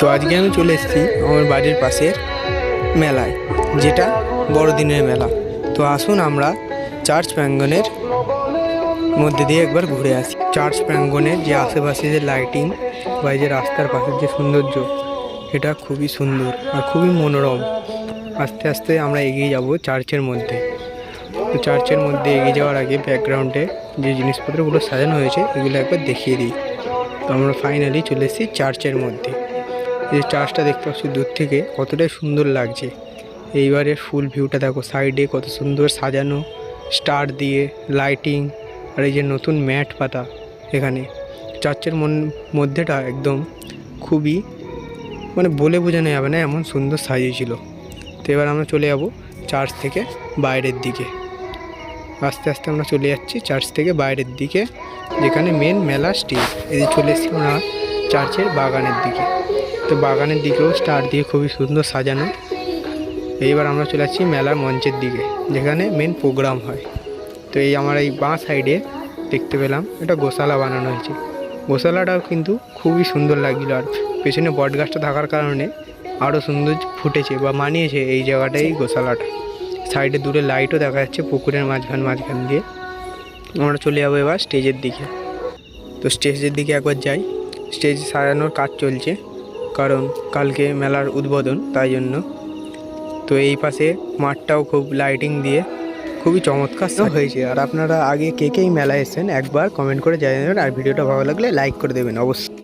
তো আজকে আমি চলে এসেছি আমার বাড়ির পাশের মেলায়, যেটা বড়দিনের মেলা। তো আসুন আমরা চার্চ প্রাঙ্গনের মধ্যে দিয়ে একবার ঘুরে আসি। চার্চ প্রাঙ্গনের যে আশেপাশে যে লাইটিং বা যে রাস্তার পাশের যে সৌন্দর্য এটা খুবই সুন্দর আর খুবই মনোরম। আস্তে আস্তে আমরা এগিয়ে যাব চার্চের মধ্যে। তো চার্চের মধ্যে এগিয়ে যাওয়ার আগে ব্যাকগ্রাউন্ডে যে জিনিসপত্রগুলো সাজানো হয়েছে, এগুলো একবার দেখিয়ে দিই। তো আমরা ফাইনালি চলে এসেছি চার্চের মধ্যে। যে চার্চটা দেখতে পাচ্ছি দূর থেকে, কতটাই সুন্দর লাগছে। এইবারের ফুল ভিউটা দেখো সাইডে কত সুন্দর সাজানো স্টার দিয়ে লাইটিং আর এই যে নতুন ম্যাট পাতা এখানে। চার্চের মন, মধ্যেটা একদম খুবই মানে বলে বোঝানো যাবে না, এমন সুন্দর সাজিয়েছিল। তো এবার আমরা চলে যাব চার্চ থেকে বাইরের দিকে। আস্তে আস্তে আমরা চলে যাচ্ছি চার্চ থেকে বাইরের দিকে, যেখানে মেন মেলা স্টেজ এই যে চলে এসেছি আমরা চার্চের বাগানের দিকে। তো বাগানের দিকেও স্টার দিয়ে খুবই সুন্দর সাজানো। এইবার আমরা চলে যাচ্ছি মেলার মঞ্চের দিকে, যেখানে মেন প্রোগ্রাম হয়। তো এই আমার এই বাঁ সাইডে দেখতে পেলাম এটা গোশালা বানানো হয়েছে। গোশালাটাও কিন্তু খুবই সুন্দর লাগছিল আর পেছনে বট গাছটা থাকার কারণে আরও সুন্দর ফুটেছে বা মানিয়েছে এই জায়গাটাই গোশালাটা। সাইডে দূরে লাইটও দেখা যাচ্ছে পুকুরের মাঝখান মাঝখান দিয়ে। আমরা চলে যাব এবার স্টেজের দিকে। তো স্টেজের দিকে একবার যাই। স্টেজ সাজানোর কাজ চলছে। কারণ কালকে মেলার উদ্বোধন, তাই জন্য। তো এই পাশে মাঠটাও খুব লাইটিং দিয়ে খুবই চমৎকার হয়েছে। আর আপনারা আগে কে কে এই মেলায় এসেছেন একবার কমেন্ট করে জানিয়ে দেবেন। আর ভিডিওটা ভালো লাগলে লাইক করে দেবেন, অবশ্যই।